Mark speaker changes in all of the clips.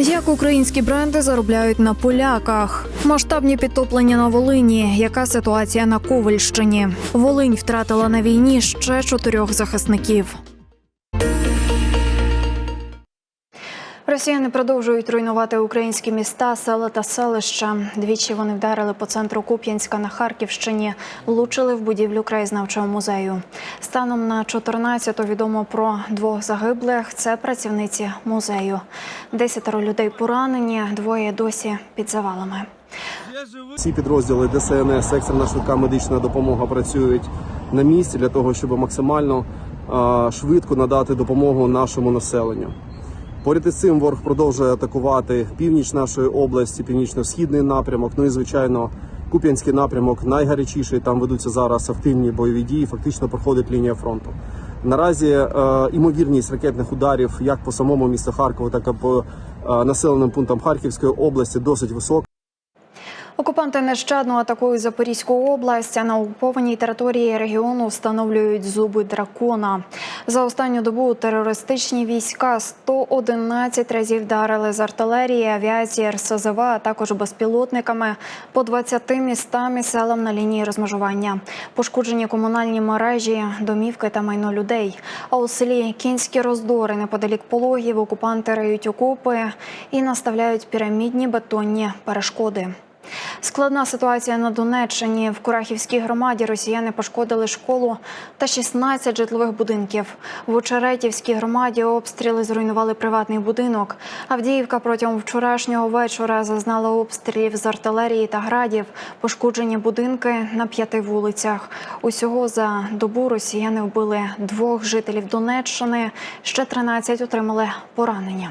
Speaker 1: Як українські бренди заробляють на поляках? Масштабні підтоплення на Волині. Яка ситуація на Ковальщині? Волинь втратила на війні ще чотирьох захисників. Росіяни продовжують руйнувати українські міста, села та селища. Двічі вони вдарили по центру Куп'янська на Харківщині, влучили в будівлю краєзнавчого музею. Станом на 14-ту відомо про двох загиблих. Це працівниці музею. Десятеро людей поранені, двоє досі під завалами.
Speaker 2: Всі підрозділи ДСНС, екстрена швидка медична допомога працюють на місці для того, щоб максимально швидко надати допомогу нашому населенню. Поряд із цим ворог продовжує атакувати північ нашої області, північно-східний напрямок. Ну і звичайно, Куп'янський напрямок найгарячіший. Там ведуться зараз активні бойові дії. Фактично проходить лінія фронту. Наразі е, імовірність ракетних ударів як по самому місту Харкову, так і по е, населеним пунктам Харківської області досить висока.
Speaker 1: Окупанти нещадно атакують Запорізьку область. а На окупованій території регіону встановлюють зуби дракона. За останню добу терористичні війська 111 разів вдарили з артилерії, авіації, РСЗВ, а також безпілотниками по 20 містам і селам на лінії розмежування. Пошкоджені комунальні мережі, домівки та майно людей. А у селі Кінські роздори неподалік пологів окупанти риють окопи і наставляють пірамідні бетонні перешкоди. Складна ситуація на Донеччині. В Курахівській громаді росіяни пошкодили школу та 16 житлових будинків. В Очеретівській громаді обстріли зруйнували приватний будинок. Авдіївка протягом вчорашнього вечора зазнала обстрілів з артилерії та градів. Пошкоджені будинки на п'яти вулицях. Усього за добу росіяни вбили двох жителів Донеччини. Ще 13 отримали поранення.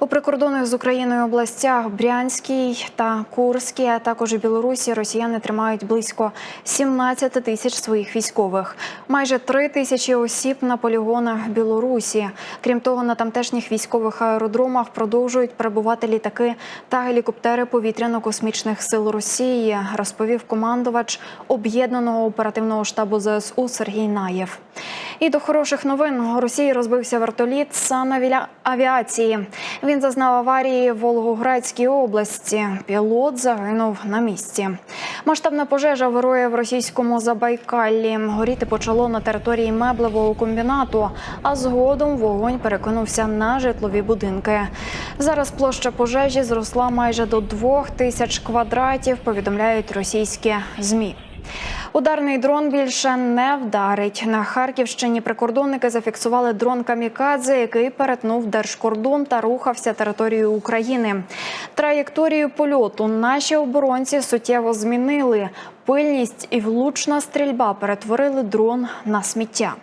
Speaker 1: У прикордонних з Україною областях Брянській та Курській, а також у Білорусі росіяни тримають близько 17 тисяч своїх військових. Майже 3 тисячі осіб на полігонах Білорусі. Крім того, на тамтешніх військових аеродромах продовжують перебувати літаки та гелікоптери повітряно-космічних сил Росії, розповів командувач об'єднаного оперативного штабу ЗСУ Сергій Наєв. І до хороших новин у Росії розбився вертоліт санавіації. Він зазнав аварії в Волгоградській області. Пілот загинув на місці. Масштабна пожежа вирує в російському Забайкаллі. Горіти почало на території меблевого комбінату, а згодом вогонь перекинувся на житлові будинки. Зараз площа пожежі зросла майже до двох тисяч квадратів. Повідомляють російські змі. Ударний дрон більше не вдарить. На Харківщині прикордонники зафіксували дрон камікадзе, який перетнув держкордон та рухався територією України. Траєкторію польоту наші оборонці суттєво змінили. Пильність і влучна стрільба перетворили дрон на сміття.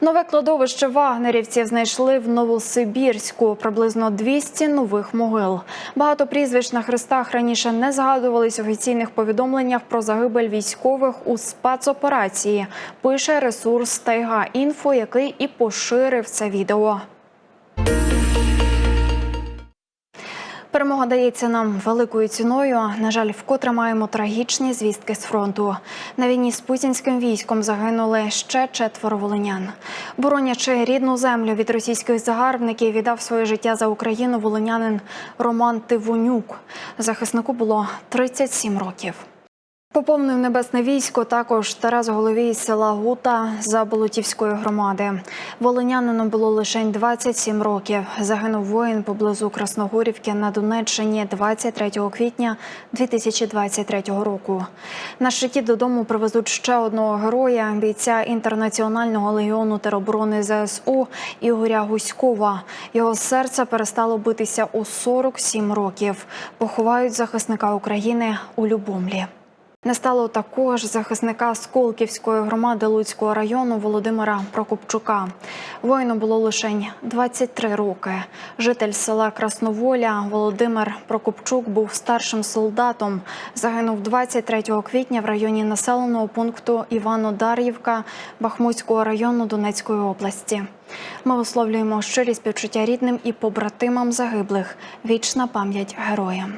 Speaker 1: Нове кладовище вагнерівців знайшли в Новосибірську приблизно 200 нових могил. Багато прізвищ на хрестах раніше не згадувались в офіційних повідомленнях про загибель військових у спецоперації. Пише ресурс Тайга Інфо, який і поширив це відео. Перемога дається нам великою ціною. На жаль, вкотре маємо трагічні звістки з фронту. На війні з путінським військом загинули ще четверо волинян. Боронячи рідну землю від російських загарбників, віддав своє життя за Україну волинянин Роман Тивонюк. Захиснику було 37 років. Поповнив небесне військо також Тарас Головій села Гута Заболотівської громади. Волинянину було лише 27 років. Загинув воїн поблизу Красногорівки на Донеччині 23 квітня 2023 року. На щиті додому привезуть ще одного героя, бійця інтернаціонального легіону тероборони ЗСУ Ігоря Гуськова. Його серце перестало битися у 47 років. Поховають захисника України у Любомлі. Не стало також захисника Сколківської громади Луцького району Володимира Прокопчука. Воїну було лише 23 роки. Житель села Красноволя Володимир Прокопчук був старшим солдатом. Загинув 23 квітня в районі населеного пункту Івано-Дар'ївка Бахмутського району Донецької області. Ми висловлюємо щирі співчуття рідним і побратимам загиблих. Вічна пам'ять героям.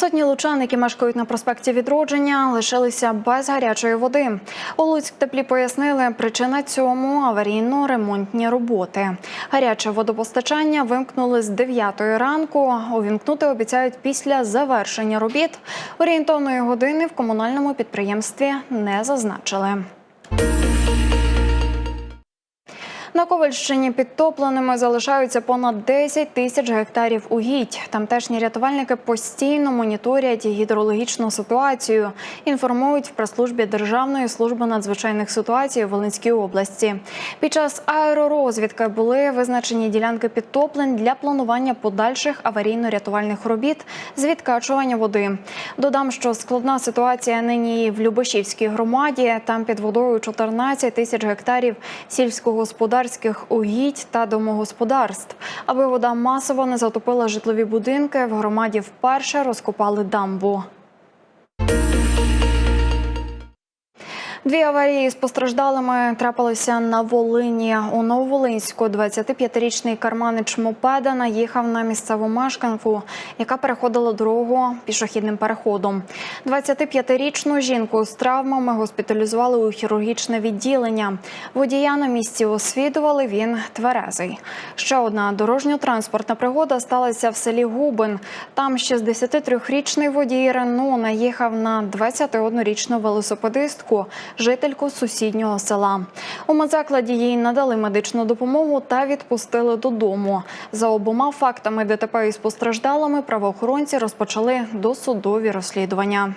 Speaker 1: Сотні лучан, які мешкають на проспекті Відродження, лишилися без гарячої води. У Луцьк теплі пояснили, причина цьому аварійно-ремонтні роботи. Гаряче водопостачання вимкнули з 9 ранку. Увімкнути обіцяють після завершення робіт. Орієнтовної години в комунальному підприємстві не зазначили. На Ковальщині підтопленими залишаються понад 10 тисяч гектарів угідь. Тамтешні рятувальники постійно моніторять гідрологічну ситуацію. Інформують в прес-службі Державної служби надзвичайних ситуацій у Волинській області. Під час аеророзвідки були визначені ділянки підтоплень для планування подальших аварійно-рятувальних робіт з відкачування води. Додам, що складна ситуація нині в Любашівській громаді. Там під водою 14 тисяч гектарів сільськогосподарських угідь та домогосподарств. Аби вода масово не затопила житлові будинки, в громаді вперше розкопали дамбу. Дві аварії з постраждалими трапилися на Волині. У Нововолинську 25-річний карманич мопеда наїхав на місцеву мешканку, яка переходила дорогу пішохідним переходом. 25-річну жінку з травмами госпіталізували у хірургічне відділення. Водія на місці освідували. Він тверезий. Ще одна дорожньо-транспортна пригода сталася в селі Губин. Там 63-річний водій Рено наїхав на 21-річну велосипедистку жительку сусіднього села. У медзакладі їй надали медичну допомогу та відпустили додому. За обома фактами ДТП із постраждалими правоохоронці розпочали досудові розслідування.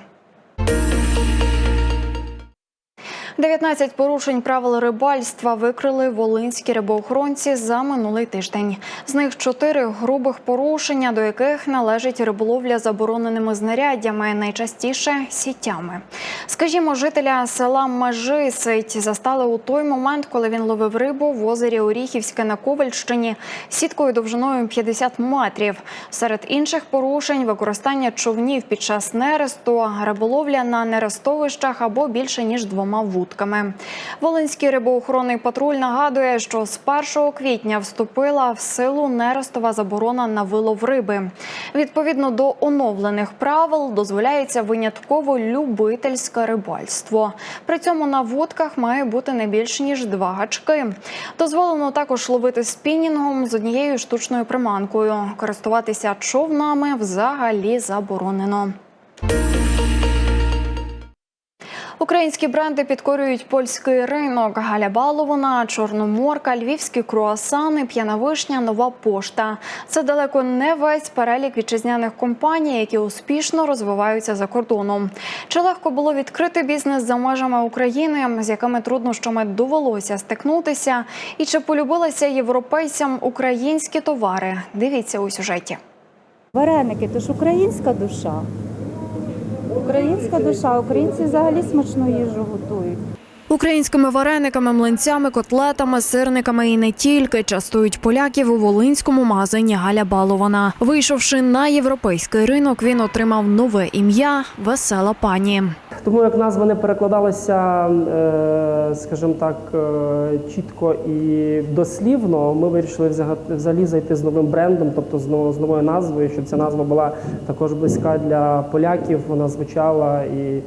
Speaker 1: 19 порушень правил рибальства викрили волинські рибоохоронці за минулий тиждень. З них 4 грубих порушення, до яких належить риболовля забороненими знаряддями, найчастіше сітями. Скажімо, жителя села Межисить застали у той момент, коли він ловив рибу в озері Оріхівське на Ковальщині сіткою довжиною 50 метрів. Серед інших порушень використання човнів під час нересту, риболовля на нерестовищах або більше ніж двома вудками. Волинський рибоохоронний патруль нагадує, що з 1 квітня вступила в силу нерестова заборона на вилов риби. Відповідно до оновлених правил дозволяється винятково любительське рибальство. При цьому на вудках має бути не більше ніж два гачки. Дозволено також ловити спінінгом з однією штучною приманкою. Користуватися човнами взагалі заборонено. Українські бренди підкорюють польський ринок. Галя Балована, Чорноморка, львівські круасани, п'яна вишня, нова пошта. Це далеко не весь перелік вітчизняних компаній, які успішно розвиваються за кордоном. Чи легко було відкрити бізнес за межами України, з якими труднощами довелося стикнутися, і чи полюбилися європейцям українські товари? Дивіться у сюжеті.
Speaker 3: Вареники то ж українська душа. Українська душа, українці взагалі смачну їжу готують.
Speaker 1: Українськими варениками, млинцями, котлетами, сирниками і не тільки частують поляків у волинському магазині Галя Балована. Вийшовши на європейський ринок, він отримав нове ім'я Весела пані.
Speaker 4: Тому як назва не перекладалася, е, скажімо так, е, чітко і дослівно, ми вирішили взага- взагалі зайти з новим брендом, тобто з новою, назвою, щоб ця назва була також близька для поляків. Вона звучала, і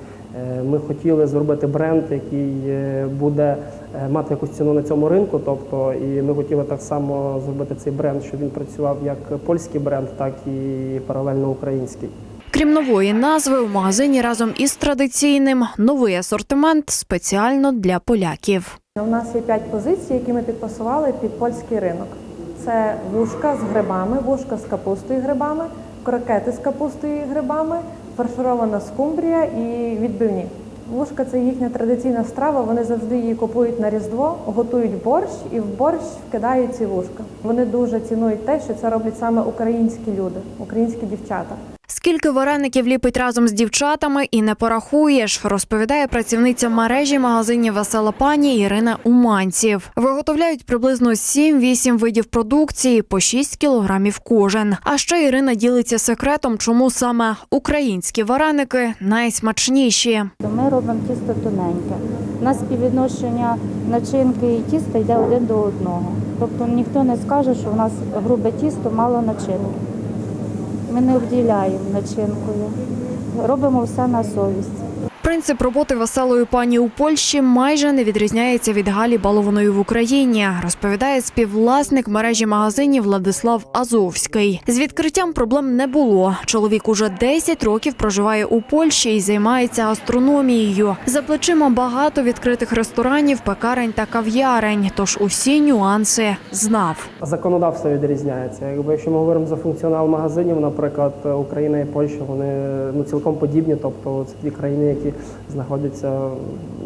Speaker 4: ми хотіли зробити бренд, який е, буде е, мати якусь ціну на цьому ринку. Тобто, і ми хотіли так само зробити цей бренд, щоб він працював як польський бренд, так і паралельно український.
Speaker 1: Крім нової назви, у магазині разом із традиційним новий асортимент спеціально для поляків.
Speaker 5: У нас є п'ять позицій, які ми підпасували під польський ринок. Це вушка з грибами, вушка з капустою і грибами, крокети з капустою і грибами, фарширована скумбрія і відбивні. Лужка це їхня традиційна страва. Вони завжди її купують на різдво, готують борщ і в борщ вкидають ці вушка. Вони дуже цінують те, що це роблять саме українські люди, українські дівчата.
Speaker 1: Скільки вареників ліпить разом з дівчатами і не порахуєш, розповідає працівниця мережі магазинів Весела пані Ірина Уманців. Виготовляють приблизно 7-8 видів продукції по 6 кілограмів кожен. А ще Ірина ділиться секретом, чому саме українські вареники найсмачніші.
Speaker 3: Ми робимо тісто тоненьке. У нас співвідношення начинки і тіста йде один до одного. Тобто ніхто не скаже, що в нас грубе тісто мало начинки. Ми не обділяємо начинкою. Робимо все на совість.
Speaker 1: Принцип роботи веселої пані у Польщі майже не відрізняється від Галі Балованої в Україні, розповідає співвласник мережі магазинів Владислав Азовський. З відкриттям проблем не було. Чоловік уже 10 років проживає у Польщі і займається гастрономією. За плечима багато відкритих ресторанів, пекарень та кав'ярень. Тож усі нюанси знав.
Speaker 4: Законодавство відрізняється. Якби якщо ми говоримо за функціонал магазинів, наприклад, Україна і Польща, вони ну цілком подібні. Тобто це дві країни, які знаходяться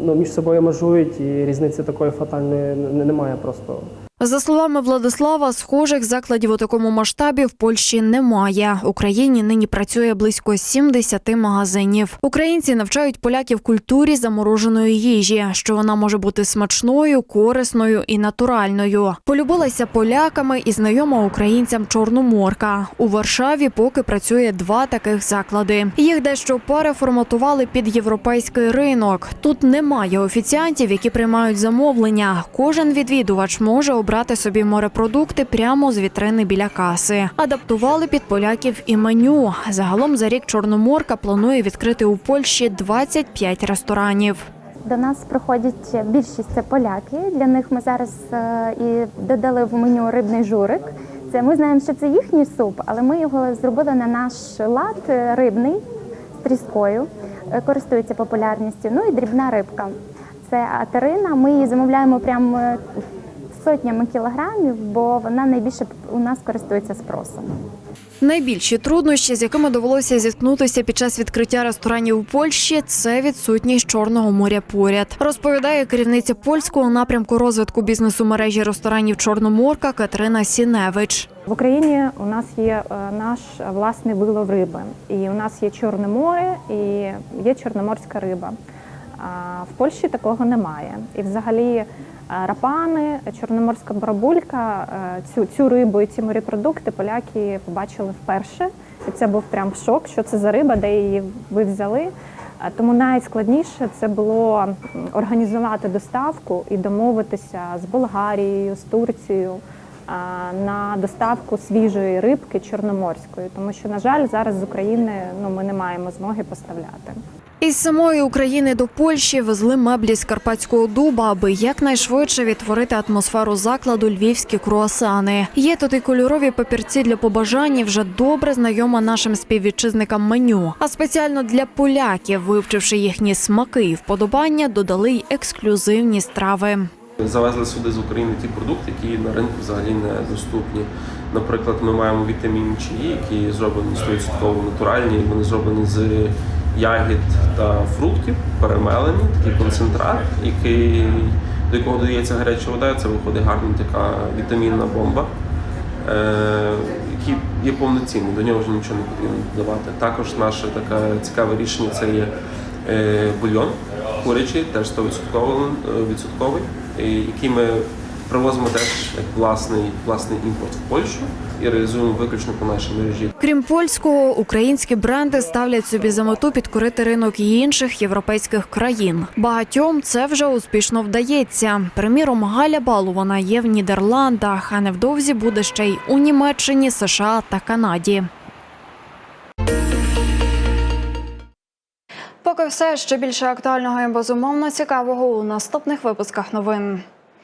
Speaker 4: ну між собою межують, і різниці такої фатальної немає просто.
Speaker 1: За словами Владислава, схожих закладів у такому масштабі в Польщі немає. Україні нині працює близько 70 магазинів. Українці навчають поляків культурі замороженої їжі, що вона може бути смачною, корисною і натуральною. Полюбилася поляками і знайома українцям Чорноморка. У Варшаві поки працює два таких заклади. Їх дещо переформатували під європейський ринок. Тут немає офіціантів, які приймають замовлення. Кожен відвідувач може обрати собі морепродукти прямо з вітрини біля каси. Адаптували під поляків і меню. Загалом за рік Чорноморка планує відкрити у Польщі 25 ресторанів.
Speaker 6: До нас приходять більшість це поляки. Для них ми зараз е, і додали в меню рибний журик. Це ми знаємо, що це їхній суп, але ми його зробили на наш лад е, рибний з тріскою, е, користується популярністю. Ну і дрібна рибка. Це атерина. Ми її замовляємо прямо сотнями кілограмів, бо вона найбільше у нас користується спросом.
Speaker 1: Найбільші труднощі, з якими довелося зіткнутися під час відкриття ресторанів у Польщі, це відсутність чорного моря поряд. Розповідає керівниця польського напрямку розвитку бізнесу мережі ресторанів Чорноморка Катерина Сіневич.
Speaker 7: В Україні у нас є е, наш власний вилов риби, і у нас є Чорне море і є чорноморська риба. В Польщі такого немає. І взагалі е, рапани, чорноморська барабулька, е, цю, цю рибу і ці морепродукти поляки побачили вперше. І це був прям шок, що це за риба, де її ви взяли. Тому найскладніше це було організувати доставку і домовитися з Болгарією, з Турцією на доставку свіжої рибки чорноморської, тому що, на жаль, зараз з України ну ми не маємо змоги поставляти.
Speaker 1: Із самої України до Польщі везли меблі з карпатського дуба, аби якнайшвидше відтворити атмосферу закладу львівські круасани. Є тут і кольорові папірці для побажань, вже добре знайома нашим співвітчизникам меню. А спеціально для поляків, вивчивши їхні смаки і вподобання, додали й ексклюзивні страви.
Speaker 8: Завезли сюди з України ті продукти, які на ринку взагалі не доступні. Наприклад, ми маємо вітамінні чаї, які зроблені 100% натуральні. Вони зроблені з ягід та фруктів, перемелені, такий концентрат, який, до якого додається гаряча вода. Це виходить гарна така вітамінна бомба, е, який є повноцінний, до нього вже нічого не потрібно додавати. Також наше таке цікаве рішення це є е, бульйон курячий, теж 100% відсотковий, е, який ми привозимо теж як власний, власний імпорт в Польщу і реалізуємо виключно по нашій мережі.
Speaker 1: Крім польського, українські бренди ставлять собі за мету підкорити ринок і інших європейських країн. Багатьом це вже успішно вдається. Приміром, Галя Балувана є в Нідерландах, а невдовзі буде ще й у Німеччині, США та Канаді. Поки все ще більше актуального і безумовно цікавого у наступних випусках новин.